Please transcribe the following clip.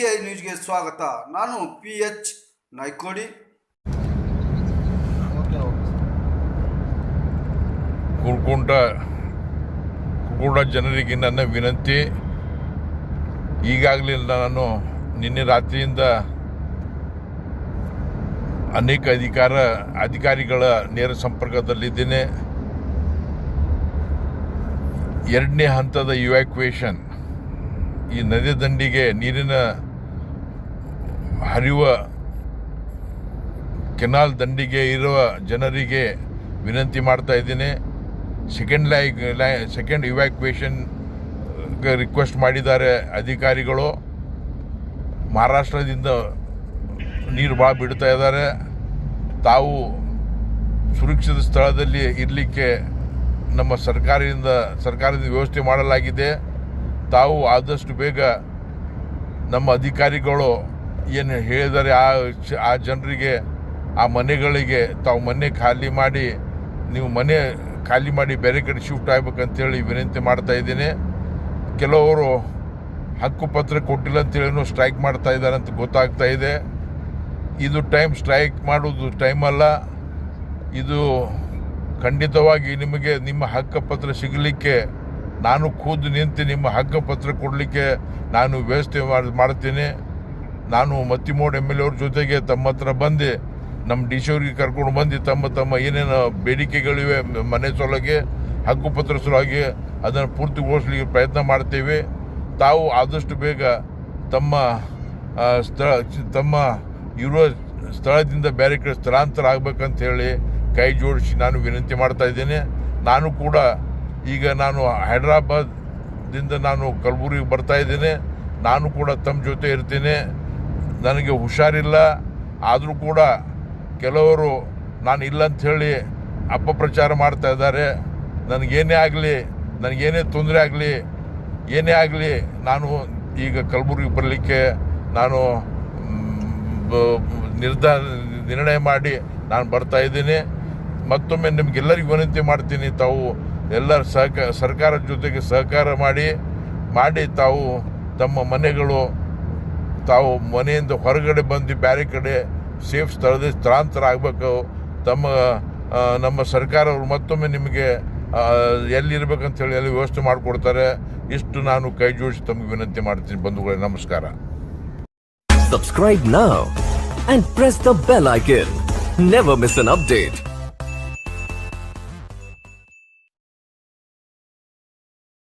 C I ನ್ಯೂಸ್ಗೆ ಸ್ವಾಗತ. ನಾನು ಪಿ ಎಚ್ ನಾಯ್ಕೋಡಿ. ಕುರ್ಕುಂಟ ಕುರ್ಕುಂಟ ಜನರಿಗೆ ನನ್ನ ವಿನಂತಿ. ಈಗಾಗಲಿಲ್ಲ ನಾನು ನಿನ್ನೆ ರಾತ್ರಿಯಿಂದ ಅನೇಕ ಅಧಿಕಾರ, ಅಧಿಕಾರಿಗಳ ನೇರ ಸಂಪರ್ಕದಲ್ಲಿದ್ದೇನೆ. ಎರಡನೇ ಹಂತದ ಇವ್ಯಾಕ್ಯುವೇಷನ್ ಈ ನದಿ ದಂಡಿಗೆ ನೀರಿನ ಹರಿಯುವ ಕೆನಾಲ್ ದಂಡಿಗೆ ಇರುವ ಜನರಿಗೆ ವಿನಂತಿ ಮಾಡ್ತಾ ಇದ್ದೀನಿ. Second like lie second evacuation request ಮಾಡಿದ್ದಾರೆ ಅಧಿಕಾರಿಗಳು. ಮಹಾರಾಷ್ಟ್ರದಿಂದ ನೀರು ಭಾಳ ಬಿಡ್ತಾ ಇದ್ದಾರೆ. ತಾವು ಸುರಕ್ಷಿತ ಸ್ಥಳದಲ್ಲಿ ಇರಲಿಕ್ಕೆ ನಮ್ಮ ಸರ್ಕಾರದಿಂದ ಸರ್ಕಾರದಿಂದ ವ್ಯವಸ್ಥೆ ಮಾಡಲಾಗಿದೆ. ತಾವು ಆದಷ್ಟು ಬೇಗ ನಮ್ಮ ಅಧಿಕಾರಿಗಳು ಏನು ಹೇಳಿದರೆ ಆ ಆ ಜನರಿಗೆ, ಆ ಮನೆಗಳಿಗೆ ತಾವು ಮನೆ ಖಾಲಿ ಮಾಡಿ, ನೀವು ಮನೆ ಖಾಲಿ ಮಾಡಿ ಬೇರೆ ಕಡೆ ಶಿಫ್ಟ್ ಆಗ್ಬೇಕಂತೇಳಿ ವಿನಂತಿ ಮಾಡ್ತಾ ಇದ್ದೀನಿ. ಕೆಲವರು ಹಕ್ಕುಪತ್ರ ಕೊಟ್ಟಿಲ್ಲ ಅಂತೇಳಿ ಸ್ಟ್ರೈಕ್ ಮಾಡ್ತಾ ಇದ್ದಾರೆ ಅಂತ ಗೊತ್ತಾಗ್ತಾ ಇದೆ. ಇದು ಟೈಮ್ ಸ್ಟ್ರೈಕ್ ಮಾಡೋದು ಟೈಮ್ ಅಲ್ಲ. ಇದು ಖಂಡಿತವಾಗಿ ನಿಮಗೆ ನಿಮ್ಮ ಹಕ್ಕುಪತ್ರ ಸಿಗಲಿಕ್ಕೆ ನಾನು ಖುದ್ದು ನಿಂತು ನಿಮ್ಮ ಹಕ್ಕುಪತ್ರ ಕೊಡಲಿಕ್ಕೆ ನಾನು ವ್ಯವಸ್ಥೆ ಮಾಡ್- ಮಾಡ್ತೀನಿ. ನಾನು ಮತ್ತಿಮೋಡ್ ಎಂ ಎಲ್ ಅವ್ರ ಜೊತೆಗೆ ತಮ್ಮ ಹತ್ರ ಬಂದು. ನಮ್ಮ ಡಿ ಸಿ ಅವ್ರಿಗೆ ಕರ್ಕೊಂಡು ಬಂದು. ತಮ್ಮ ತಮ್ಮ ಏನೇನು ಬೇಡಿಕೆಗಳಿವೆ, ಮನೆ ಸೊಲಗೆ ಹಕ್ಕುಪತ್ರ ಸಲುವಾಗಿ ಅದನ್ನು ಪೂರ್ತಿಗೊಳಿಸ್ಲಿಕ್ಕೆ ಪ್ರಯತ್ನ ಮಾಡ್ತೇವೆ. ತಾವು ಆದಷ್ಟು ಬೇಗ ತಮ್ಮ ಸ್ಥಳ, ತಮ್ಮ ಇರುವ ಸ್ಥಳದಿಂದ ಬೇರೆ ಕಡೆ ಸ್ಥಳಾಂತರ ಆಗ್ಬೇಕಂತ ಹೇಳಿ ಕೈ ಜೋಡಿಸಿ ನಾನು ವಿನಂತಿ ಮಾಡ್ತಾ ಇದ್ದೇನೆ. ನಾನು ಕೂಡ ಈಗ ನಾನು ಹೈದರಾಬಾದ್ದಿಂದ ನಾನು ಕಲಬುರಗಿಗೆ ಬರ್ತಾ ಇದ್ದೇನೆ. ನಾನು ಕೂಡ ತಮ್ಮ ಜೊತೆ ಇರ್ತೇನೆ. ನನಗೆ ಹುಷಾರಿಲ್ಲ, ಆದರೂ ಕೂಡ ಕೆಲವರು ನಾನು ಇಲ್ಲ ಅಂತ ಹೇಳಿ ಅಪಪ್ರಚಾರ ಮಾಡ್ತಾ ಇದ್ದಾರೆ. ನನಗೇನೇ ಆಗಲಿ, ನನಗೇನೇ ತೊಂದರೆ ಆಗಲಿ, ಏನೇ ಆಗಲಿ ನಾನು ಈಗ ಕಲಬುರಗಿ ಬರಲಿಕ್ಕೆ ನಾನು ನಿರ್ಧಾರ ನಿರ್ಣಯ ಮಾಡಿ ನಾನು ಬರ್ತಾ ಇದ್ದೀನಿ. ಮತ್ತೊಮ್ಮೆ ನಿಮಗೆಲ್ಲರಿಗೂ ವಿನಂತಿ ಮಾಡ್ತೀನಿ, ತಾವು ಎಲ್ಲರ ಸಹಕಾರ ಸರ್ಕಾರದ ಜೊತೆಗೆ ಸಹಕಾರ ಮಾಡಿ ಮಾಡಿ ತಾವು ತಮ್ಮ ಮನೆಗಳು ತಾವು ಮನೆಯಿಂದ ಹೊರಗಡೆ ಬಂದು ಬೇರೆ ಕಡೆ ಸೇಫ್ ಸ್ಥಳದಲ್ಲಿ ಸ್ಥಳಾಂತರ ಆಗಬೇಕು ತಮ್ಮ ನಮ್ಮ ಸರ್ಕಾರವರು ಮತ್ತೊಮ್ಮೆ ನಿಮಗೆ ಎಲ್ಲಿರ್ಬೇಕಂತ ಹೇಳಿ ಎಲ್ಲ ವ್ಯವಸ್ಥೆ ಮಾಡಿಕೊಡ್ತಾರೆ ಇಷ್ಟು ನಾನು ಕೈ ಜೋಡಿಸಿ ತಮಗೆ ವಿನಂತಿ ಮಾಡ್ತೀನಿ ಬಂಧುಗಳೇ, ನಮಸ್ಕಾರ subscribe now and press the bell icon. Never miss an update.